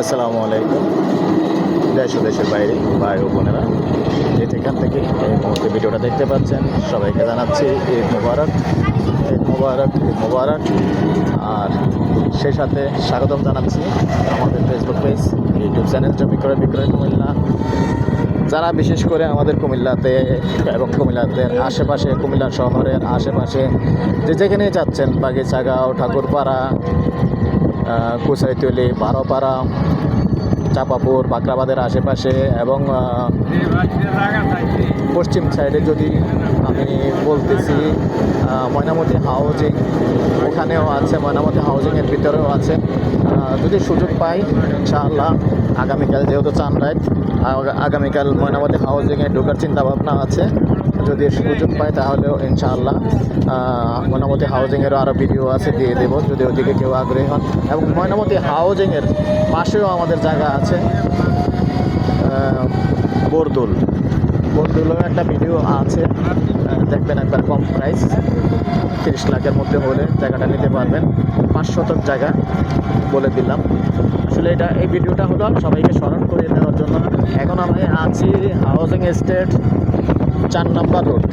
আসসালামু আলাইকুম। দেশ ও দেশের বাইরে, ভাই ও বোনেরা যে যেখান থেকে এই মুহূর্তে ভিডিওটা দেখতে পাচ্ছেন, সবাইকে জানাচ্ছি ঈদ মুবারক ঈদ মুবারক ঈদ মুবারক। আর সেই সাথে স্বাগতম জানাচ্ছি আমাদের ফেসবুক পেজ ইউটিউব চ্যানেল জমি করে বিক্রয় কুমিল্লা যারা বিশেষ করে আমাদের কুমিল্লাতে এবং কুমিল্লাতে আশেপাশে, কুমিল্লা শহরের আশেপাশে যে যেখানে যাচ্ছেন, বাগিচাগাঁও, ঠাকুরপাড়া কুসাইতলি বারোপাড়া, চাপাপুর বাকরাবাদের আশেপাশে এবং পশ্চিম সাইডে যদি আমি বলতেছি ময়নামতি হাউজিং ওখানেও আছে, ময়নামতি হাউজিংয়ের ভিতরেও আছে। যদি সুযোগ পাই, ইনশাআল্লাহ আগামীকাল যেহেতু চান রাইট আগামীকাল ময়নামতি হাউজিংয়ে ঢোকার চিন্তা ভাবনা আছে। যদি সুযোগ পাই তাহলেও ইনশাআল্লাহ ময়নামতি হাউজিংয়েরও আরও ভিডিও আছে দিয়ে দেবো, যদি ওদিকে কেউ আগ্রহী হন। এবং ময়নামতি হাউজিংয়ের পাশেও আমাদের জায়গা আছে বরদুল। বরদুলেও একটা ভিডিও আছে দেখবেন একবার কম প্রাইস তিরিশ লাখের মধ্যে হলে জায়গাটা নিতে পারবেন। পাঁচ শতক জায়গা বলে দিলাম। আসলে এটা, এই ভিডিওটা হলো সবাইকে স্মরণ করে দেওয়ার জন্য। এখন আমি আছি হাউজিং এস্টেট চার নম্বর রোড।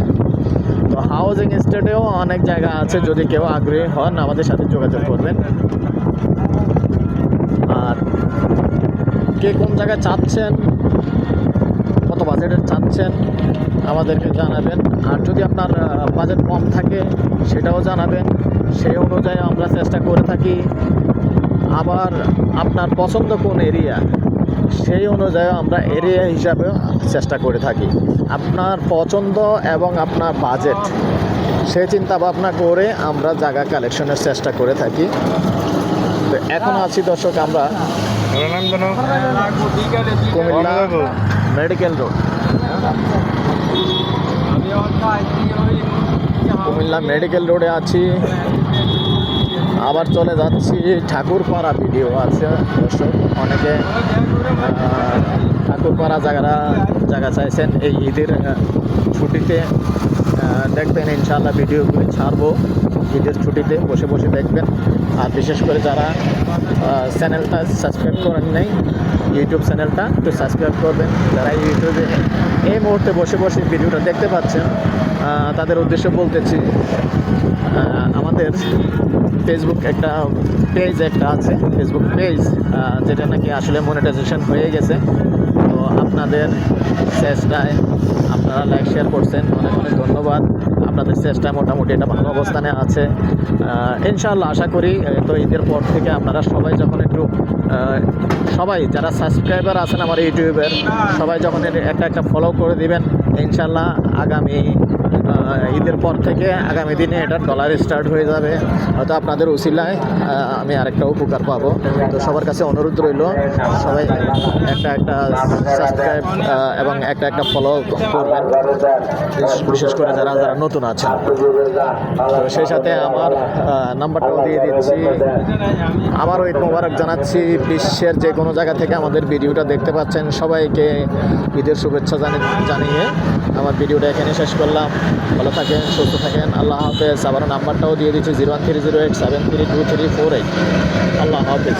তো হাউজিং এস্টেটেও অনেক জায়গা আছে, যদি কেউ আগ্রহী হন, আমাদের সাথে যোগাযোগ করবেন। আর কে কোন জায়গায় চাচ্ছেন, কত বাজেটের চাচ্ছেন, আমাদেরকে জানাবেন। আর যদি আপনার বাজেট কম থাকে, সেটাও জানাবেন। সেই অনুযায়ী আমরা চেষ্টা করে থাকি। আবার আপনার পছন্দ কোন এরিয়া সেই অনুযায়ী আমরা এরিয়া হিসাবে চেষ্টা করে থাকি। আপনার পছন্দ এবং আপনার বাজেট সেই চিন্তা ভাবনা করে আমরা জায়গা কালেকশনের চেষ্টা করে থাকি। তো এখন আছি দর্শক, আমরা Comilla medical road. Comilla medical রোডে আছি। আবার চলে যাচ্ছি ঠাকুরপাড়া ভিডিও, আছে দর্শক অনেকে ঠাকুরপাড়া জায়গারা, জায়গা চাইছেন এই ঈদের ছুটিতে দেখবেন ইনশাআল্লাহ ভিডিওগুলি ছাড়বো, ঈদের ছুটিতে বসে বসে দেখবেন। আর বিশেষ করে যারা চ্যানেলটা সাবস্ক্রাইব করেন নাই, ইউটিউব চ্যানেলটা একটু সাবস্ক্রাইব করবেন। যারা ইউটিউবে এই মুহূর্তে বসে বসে ভিডিওটা দেখতে পাচ্ছেন তাদের উদ্দেশ্যে বলতেছি আমাদের ফেসবুক একটা পেজ একটা আছে ফেসবুক পেজ যেটা নাকি আসলে মনিটাইজেশন হয়ে গেছে। তো আপনাদের চেষ্টায় আপনারা লাইক শেয়ার করছেন। অনেক অনেক ধন্যবাদ। আপনাদের চেষ্টা মোটামুটি এটা ভালো অবস্থানে আছে। ইনশাআল্লাহ আশা করি তো ঈদের পর থেকে আপনারা সবাই যখন একটু সবাই যারা সাবস্ক্রাইবার আছেন আমার ইউটিউবের সবাই যখন একটা একটা ফলো করে দিবেন ইনশাআল্লাহ আগামী ঈদের পর থেকে আগামী দিনে এটা ডলার স্টার্ট হয়ে যাবে। হয়তো আপনাদের উসিলায় আহ, আমি আরেকটা উপকার পাবো। তো সবার কাছে অনুরোধ রইল সবাই একটা একটা সাবস্ক্রাইব এবং একটা একটা ফলো করবেন। বিশেষ করে যারা যারা নতুন আছেন। সেই সাথে আমার নাম্বারটাও দিয়ে দিচ্ছি। আবারও ঈদ মোবারক জানাচ্ছি। বিশ্বের যে কোনো জায়গা থেকে আমাদের ভিডিওটা দেখতে পাচ্ছেন সবাইকে। ঈদের শুভেচ্ছা জানি জানিয়ে আমার ভিডিওটা এখানে শেষ করলাম। ভালো থাকেন, সুস্থ থাকেন। আল্লাহ হাফেজ। আবার নাম্বারটাও দিয়ে দিচ্ছি। Zero one three zero eight seven three two three four eight. আল্লাহ হাফেজ।